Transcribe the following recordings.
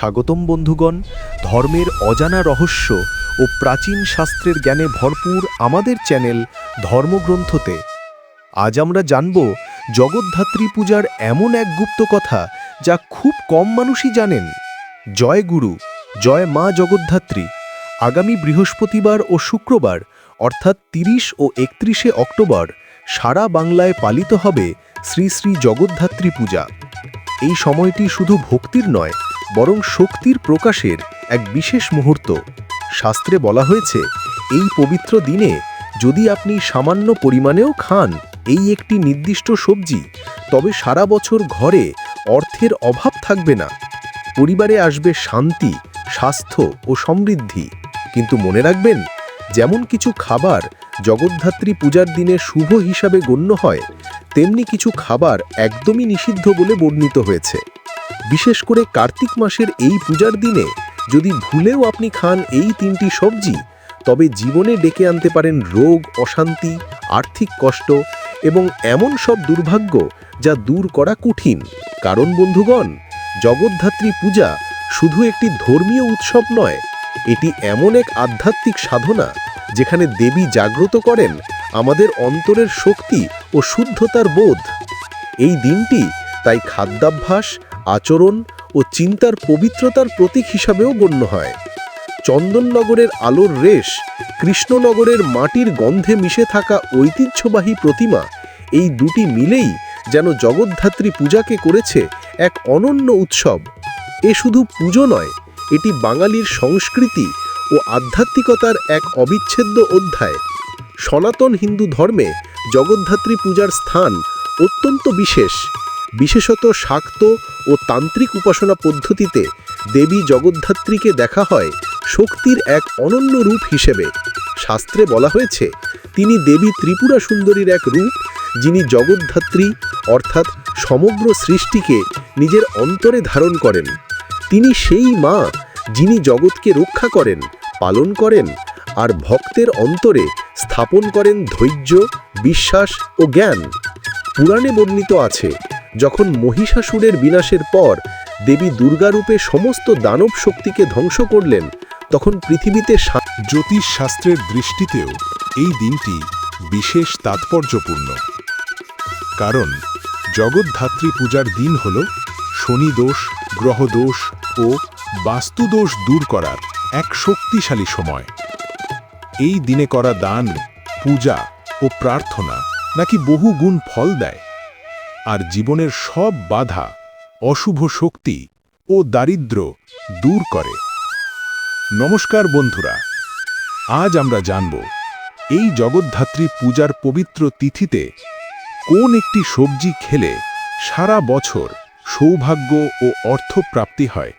স্বাগতম বন্ধুগণ, ধর্মের অজানা রহস্য ও প্রাচীন শাস্ত্রের জ্ঞানে ভরপুর আমাদের চ্যানেল ধর্মগ্রন্থতে। আজ আমরা জানব জগদ্ধাত্রী পূজার এমন এক গুপ্ত কথা যা খুব কম মানুষই জানেন। জয় গুরু, জয় মা জগদ্ধাত্রী। আগামী বৃহস্পতিবার ও শুক্রবার, অর্থাৎ তিরিশ ও একত্রিশে অক্টোবর, সারা বাংলায় পালিত হবে শ্রী শ্রী জগদ্ধাত্রী পূজা। এই সময়টি শুধু ভক্তির নয় বরং শক্তির প্রকাশের এক বিশেষ মুহূর্ত। শাস্ত্রে বলা হয়েছে, এই পবিত্র দিনে যদি আপনি সামান্য পরিমাণেও খান এই একটি নির্দিষ্ট সবজি, তবে সারা বছর ঘরে অর্থের অভাব থাকবে না। পরিবারে আসবে শান্তি, স্বাস্থ্য ও সমৃদ্ধি। কিন্তু মনে রাখবেন, যেমন কিছু খাবার জগদ্ধাত্রী পূজার দিনে শুভ হিসাবে গণ্য হয়, তেমনি কিছু খাবার একদমই নিষিদ্ধ বলে বর্ণিত হয়েছে। বিশেষ করে কার্তিক মাসের এই পূজার দিনে যদি ভুলেও আপনি খান এই তিনটি সবজি, তবে জীবনে ডেকে আনতে পারেন রোগ, অশান্তি, আর্থিক কষ্ট এবং এমন সব দুর্ভাগ্য যা দূর করা কঠিন। কারণ বন্ধুগণ, জগদ্ধাত্রী পূজা শুধু একটি ধর্মীয় উৎসব নয়, এটি এমন এক আধ্যাত্মিক সাধনা যেখানে দেবী জাগ্রত করেন আমাদের অন্তরের শক্তি ও শুদ্ধতার বোধ। এই দিনটি তাই খাদ্যাভ্যাস আচরণ ও চিন্তার পবিত্রতার প্রতীক হিসাবেও গণ্য হয়। চন্দননগরের আলোর রেশ, কৃষ্ণনগরের মাটির গন্ধে মিশে থাকা ঐতিহ্যবাহী প্রতিমা, এই দুটি মিলেই যেন জগদ্ধাত্রী পূজাকে করেছে এক অনন্য উৎসব। এ শুধু পুজো নয়, এটি বাঙালির সংস্কৃতি ও আধ্যাত্মিকতার এক অবিচ্ছেদ্য অধ্যায়। সনাতন হিন্দু ধর্মে জগদ্ধাত্রী পূজার স্থান অত্যন্ত বিশেষ। বিশেষত শাক্ত ও তান্ত্রিক উপাসনা পদ্ধতিতে দেবী জগদ্ধাত্রীকে দেখা হয় শক্তির এক অনন্য রূপ হিসেবে। শাস্ত্রে বলা হয়েছে, তিনি দেবী ত্রিপুরা সুন্দরীর এক রূপ, যিনি জগদ্ধাত্রী, অর্থাৎ সমগ্র সৃষ্টিকে নিজের অন্তরে ধারণ করেন। তিনি সেই মা, যিনি জগৎকে রক্ষা করেন, পালন করেন, আর ভক্তের অন্তরে স্থাপন করেন ধৈর্য, বিশ্বাস ও জ্ঞান। পুরাণে বর্ণিত আছে যখন মহিষাসুরের বিনাশের পর দেবী দুর্গারূপে সমস্ত দানব শক্তিকে ধ্বংস করলেন, তখন পৃথিবীতে জ্যোতিষ শাস্ত্রের দৃষ্টিতেও এই দিনটি বিশেষ তাৎপর্যপূর্ণ। কারণ জগদ্ধাত্রী পূজার দিন হল শনিদোষ, গ্রহদোষ ও বাস্তুদোষ দূর করার এক শক্তিশালী সময়। এই দিনে করা দান, পূজা ও প্রার্থনা নাকি বহু গুণ ফল দেয়? আর জীবনের সব বাধা, অশুভ শক্তি ও দারিদ্র দূর করে। নমস্কার বন্ধুরা, আজ আমরা জানব এই জগদ্ধাত্রী পূজার পবিত্র তিথিতে কোন একটি সবজি খেলে সারা বছর সৌভাগ্য ও অর্থ প্রাপ্তি হয়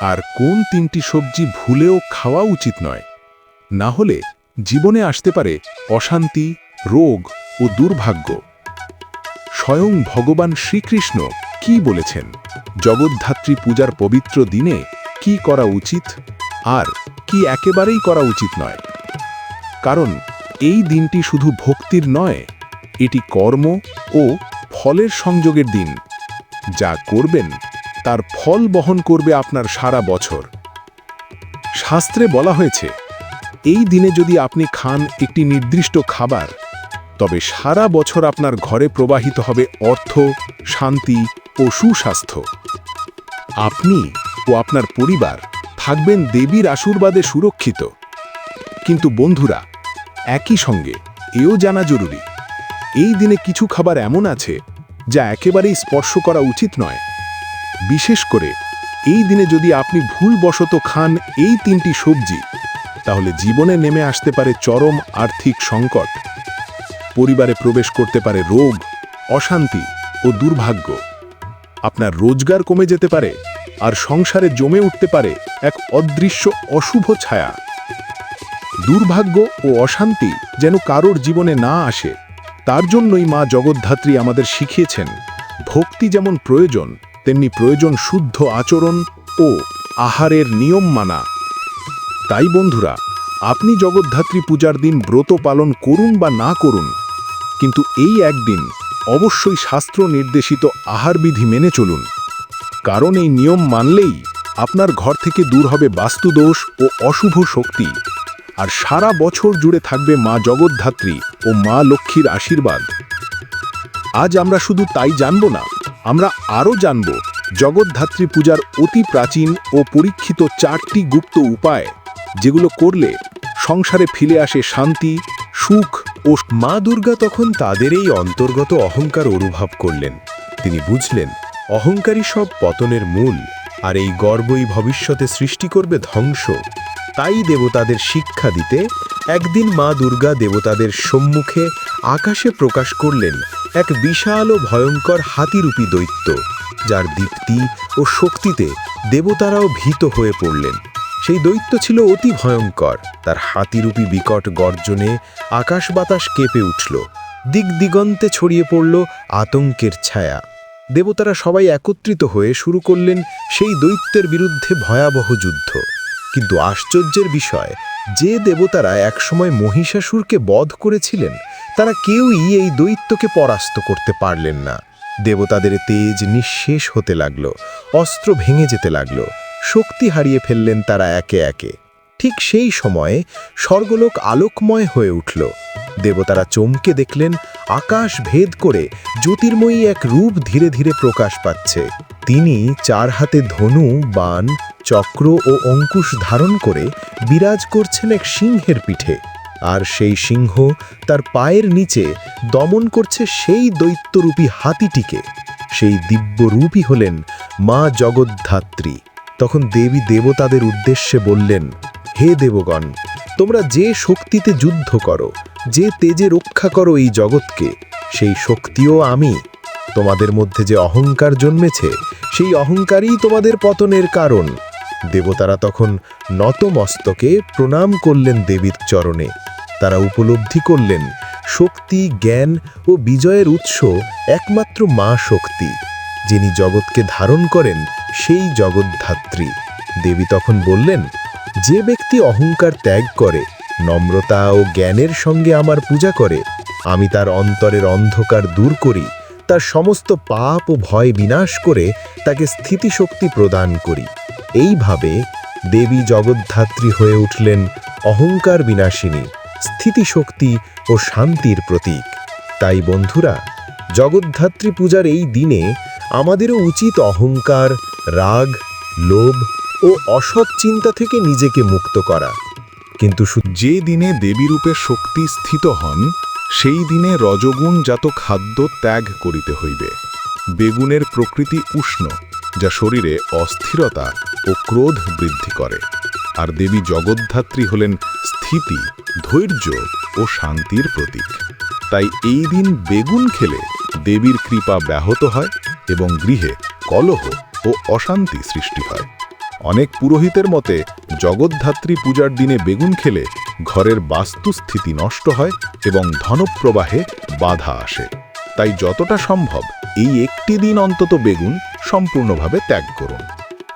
আর কোন তিনটি সবজি ভুলেও খাওয়া উচিত নয়। না হলে জীবনে আসতে পারে অশান্তি, রোগ ও দুর্ভাগ্য। স্বয়ং ভগবান শ্রীকৃষ্ণ কি বলেছেন? জগদ্ধাত্রী পূজার পবিত্র দিনে কি করা উচিত? আর কি একেবারেই করা উচিত নয়? কারণ এই দিনটি শুধু ভক্তির নয়, এটি কর্ম ও ফলের সংযোগের দিন। যা করবেন, তার ফল বহন করবে আপনার সারা বছর। শাস্ত্রে বলা হয়েছে, এই দিনে যদি আপনি খান একটি নির্দিষ্ট খাবার তবে সারা বছর আপনার ঘরে প্রবাহিত হবে অর্থ, শান্তি ও সুস্বাস্থ্য। আপনি ও আপনার পরিবার থাকবেন দেবীর আশীর্বাদে সুরক্ষিত। কিন্তু বন্ধুরা, একই সঙ্গে এও জানা জরুরি, এই দিনে কিছু খাবার এমন আছে যা একেবারেই স্পর্শ করা উচিত নয়। বিশেষ করে এই দিনে যদি আপনি ভুলবশত খান এই তিনটি সবজি, তাহলে জীবনে নেমে আসতে পারে চরম আর্থিক সংকট। পরিবারে প্রবেশ করতে পারে রোগ, অশান্তি ও দুর্ভাগ্য। আপনার রোজগার কমে যেতে পারে আর সংসারে জমে উঠতে পারে এক অদৃশ্য অশুভ ছায়া। দুর্ভাগ্য ও অশান্তি যেন কারোর জীবনে না আসে, তার জন্যই মা জগদ্ধাত্রী আমাদের শিখিয়েছেন, ভক্তি যেমন প্রয়োজন, তেমনি প্রয়োজন শুদ্ধ আচরণ ও আহারের নিয়ম মানা। তাই বন্ধুরা, আপনি জগদ্ধাত্রী পূজার দিন ব্রত পালন করুন বা না করুন কিন্তু এই একদিন অবশ্যই শাস্ত্র নির্দেশিত আহারবিধি মেনে চলুন। কারণ এই নিয়ম মানলেই আপনার ঘর থেকে দূর হবে বাস্তুদোষ ও অশুভ শক্তি, আর সারা বছর জুড়ে থাকবে মা জগদ্ধাত্রী ও মা লক্ষ্মীর আশীর্বাদ। আজ আমরা শুধু তাই জানব না, আমরা আরও জানব জগদ্ধাত্রী পূজার অতি প্রাচীন ও পরীক্ষিত চারটি গুপ্ত উপায়, যেগুলো করলে সংসারে ফিরে আসে শান্তি, সুখ ও মা দুর্গা তখন তাদের এই অন্তর্গত অহংকার অনুভব করলেন। তিনি বুঝলেন অহংকারী সব পতনের মূল, আর এই গর্বই ভবিষ্যতে সৃষ্টি করবে ধ্বংস। তাই দেবতাদের শিক্ষা দিতে একদিন মা দুর্গা দেবতাদের সম্মুখে আকাশে প্রকাশ করলেন এক বিশাল ও ভয়ঙ্কর হাতিরূপী দৈত্য, যার দীপ্তি ও শক্তিতে দেবতারাও ভীত হয়ে পড়লেন। সেই দৈত্য ছিল অতি ভয়ঙ্কর। তার হাতিরূপী বিকট গর্জনে আকাশ বাতাস কেঁপে উঠল। দিক দিগন্তে ছড়িয়ে পড়ল আতঙ্কের ছায়া। দেবতারা সবাই একত্রিত হয়ে শুরু করলেন সেই দৈত্যের বিরুদ্ধে ভয়াবহ যুদ্ধ। কিন্তু আশ্চর্যের বিষয়, যে দেবতারা একসময় মহিষাসুরকে বধ করেছিলেন, তারা কেউই এই দৈত্যকে পরাস্ত করতে পারলেন না। দেবতাদের তেজ নিঃশেষ হতে লাগল, অস্ত্র ভেঙে যেতে লাগল। শক্তি হারিয়ে ফেললেন তারা একে একে। ঠিক সেই সময়ে স্বর্গলোক আলোকময় হয়ে উঠল। দেবতারা চমকে দেখলেন, আকাশ ভেদ করে জ্যোতির্ময়ী এক রূপ ধীরে ধীরে প্রকাশ পাচ্ছে। তিনি চার হাতে ধনু, বান, চক্র ও অঙ্কুশ ধারণ করে বিরাজ করছেন এক সিংহের পিঠে। আর সেই সিংহ তার পায়ের নিচে দমন করছে সেই দৈত্যরূপী হাতিটিকে। সেই দিব্য রূপই হলেন মা জগদ্ধাত্রী। তখন দেবী দেবতাদের উদ্দেশ্যে বললেন, হে দেবগণ, তোমরা যে শক্তিতে যুদ্ধ করো, যে তেজে রক্ষা করো এই জগৎকে, সেই শক্তিও আমি। তোমাদের মধ্যে যে অহংকার জন্মেছে, সেই অহংকারই তোমাদের পতনের কারণ। দেবতারা তখন নতমস্তকে প্রণাম করলেন দেবীর চরণে। তারা উপলব্ধি করলেন, শক্তি, জ্ঞান ও বিজয়ের উৎস একমাত্র মা শক্তি যিনি জগৎকে ধারণ করেন সেই জগদ্ধাত্রী। দেবী তখন বললেন, যে ব্যক্তি অহংকার ত্যাগ করে, নম্রতা ও জ্ঞানের সঙ্গে আমার পূজা করে, আমি তার অন্তরের অন্ধকার দূর করি, তার সমস্ত পাপ ও ভয় বিনাশ করে তাকে স্থিতিশক্তি প্রদান করি। এইভাবে দেবী জগদ্ধাত্রী হয়ে উঠলেন অহংকার বিনাশিনী, স্থিতিশক্তি ও শান্তির প্রতীক। তাই বন্ধুরা, জগদ্ধাত্রী পূজার এই দিনে আমাদেরও উচিত অহংকার রাগ, লোভ ও অসৎ চিন্তা থেকে নিজেকে মুক্ত করা। কিন্তু যে দিনে দেবীরূপে শক্তি স্থিত হন, সেই দিনে রজগুণজাত খাদ্য ত্যাগ করিতে হইবে। বেগুনের প্রকৃতি উষ্ণ, যা শরীরে অস্থিরতা ও ক্রোধ বৃদ্ধি করে। আর দেবী জগদ্ধাত্রী হলেন স্থিতি, ধৈর্য ও শান্তির প্রতীক। তাই এই দিন বেগুন খেলে দেবীর কৃপা ব্যাহত হয় এবং গৃহে কলহ ও অশান্তি সৃষ্টি হয়। অনেক পুরোহিতের মতে, জগদ্ধাত্রী পূজার দিনে বেগুন খেলে ঘরের বাস্তুস্থিতি নষ্ট হয় এবং ধনপ্রবাহে বাধা আসে। তাই যতটা সম্ভব এই একটি দিন অন্তত বেগুন সম্পূর্ণভাবে ত্যাগ করুন।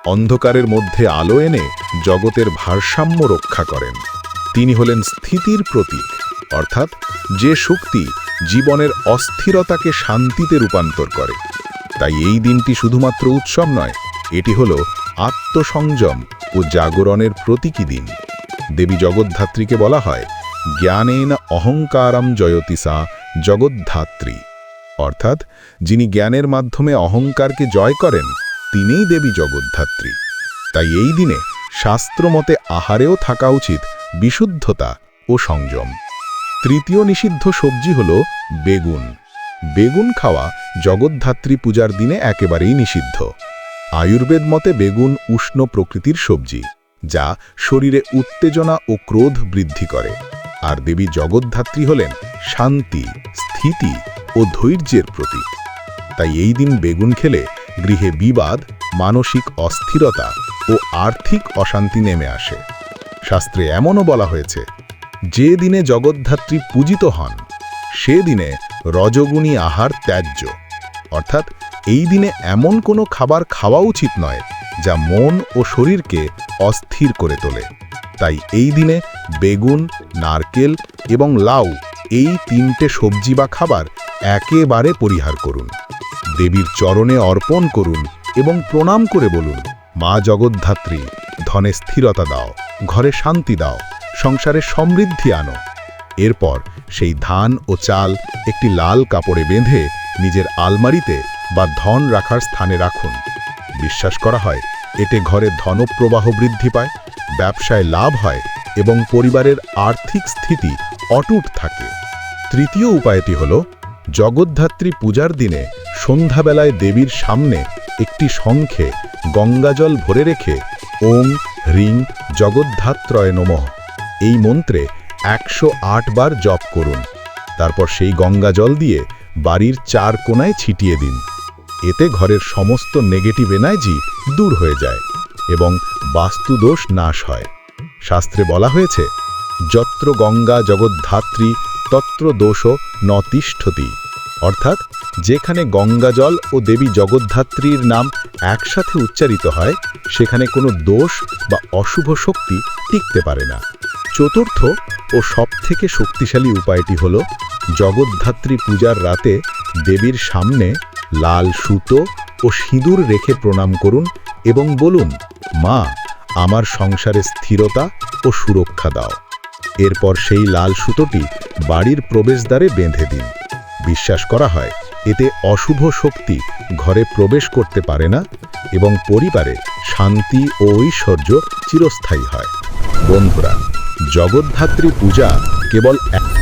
অন্ধকারের মধ্যে আলো এনে জগতের ভারসাম্য রক্ষা করেন। তিনি হলেন স্থিতির প্রতীক, অর্থাৎ যে শক্তি জীবনের অস্থিরতাকে শান্তিতে রূপান্তর করে। তাই এই দিনটি শুধুমাত্র উৎসব নয়, এটি হল আত্মসংযম ও জাগরণের প্রতীকী দিন। দেবী জগদ্ধাত্রীকে বলা হয় জ্ঞানেন অহংকারম জয়তিসা জগদ্ধাত্রী। অর্থাৎ যিনি জ্ঞানের মাধ্যমে অহংকারকে জয় করেন, তিনিই দেবী জগদ্ধাত্রী। তাই এই দিনে শাস্ত্রমতে আহারেও থাকা উচিত বিশুদ্ধতা ও সংযম। তৃতীয় নিষিদ্ধ সবজি হল বেগুন। বেগুন খাওয়া জগদ্ধাত্রী পূজার দিনে একেবারেই নিষিদ্ধ। আয়ুর্বেদ মতে বেগুন উষ্ণ প্রকৃতির সবজি, যা শরীরে উত্তেজনা ও ক্রোধ বৃদ্ধি করে। আর দেবী জগদ্ধাত্রী হলেন শান্তি, স্থিতি ও ধৈর্যের প্রতীক। তাই এই দিন বেগুন খেলে গৃহে বিবাদ, মানসিক অস্থিরতা ও আর্থিক অশান্তি নেমে আসে। শাস্ত্রে এমনও বলা হয়েছে, যে দিনে জগদ্ধাত্রী পূজিত হন, সে দিনে রজগুণী আহার ত্যায্য। অর্থাৎ এই দিনে এমন কোনো খাবার খাওয়া উচিত নয় যা মন ও শরীরকে অস্থির করে তোলে। তাই এই দিনে বেগুন, নারকেল এবং লাউ এই তিনটে সবজি বা খাবার একেবারে পরিহার করুন। দেবীর চরণে অর্পণ করুন এবং প্রণাম করে বলুন, মা জগদ্ধাত্রী, ধনে স্থিরতা দাও, ঘরে শান্তি দাও, সংসারে সমৃদ্ধি আনো। এরপর সেই ধান ও চাল একটি লাল কাপড়ে বেঁধে নিজের আলমারিতে বা ধন রাখার স্থানে রাখুন। বিশ্বাস করা হয়, এতে ঘরে ধনপ্রবাহ বৃদ্ধি পায়, ব্যবসায় লাভ হয় এবং পরিবারের আর্থিক স্থিতি অটুট থাকে। তৃতীয় উপায়টি হল, জগদ্ধাত্রী পূজার দিনে সন্ধ্যাবেলায় দেবীর সামনে একটি শঙ্খে গঙ্গাজল ভরে রেখে ওম, হ্রিং, জগদ্ধাত্রয় নমঃ। এই মন্ত্রে একশো আট বার জপ করুন। তারপর সেই গঙ্গা জল দিয়ে বাড়ির চার কোনায় ছিটিয়ে দিন। এতে ঘরের সমস্ত নেগেটিভ এনার্জি দূর হয়ে যায় এবং বাস্তুদোষ নাশ হয়। শাস্ত্রে বলা হয়েছে, যত্র গঙ্গা জগদ্ধাত্রী, তত্র দোষ ন তিষ্ঠতি অর্থাৎ, যেখানে গঙ্গা জল ও দেবী জগদ্ধাত্রীর নাম একসাথে উচ্চারিত হয়, সেখানে কোনো দোষ বা অশুভ শক্তি টিকতে পারে না। চতুর্থ ও সবথেকে শক্তিশালী উপায়টি হল জগদ্ধাত্রী পূজার রাতে দেবীর সামনে লাল সুতো ও সিঁদুর রেখে প্রণাম করুন এবং বলুন, মা, আমার সংসারে স্থিরতা ও সুরক্ষা দাও। এরপর সেই লাল সুতোটি বাড়ির প্রবেশদ্বারে বেঁধে দিন। বিশ্বাস করা হয়, এতে অশুভ শক্তি ঘরে প্রবেশ করতে পারে না এবং পরিবারে শান্তি ও ঐশ্বর্য চিরস্থায়ী হয়। বন্ধুরা জগদ্ধাত্রী পূজা কেবল এক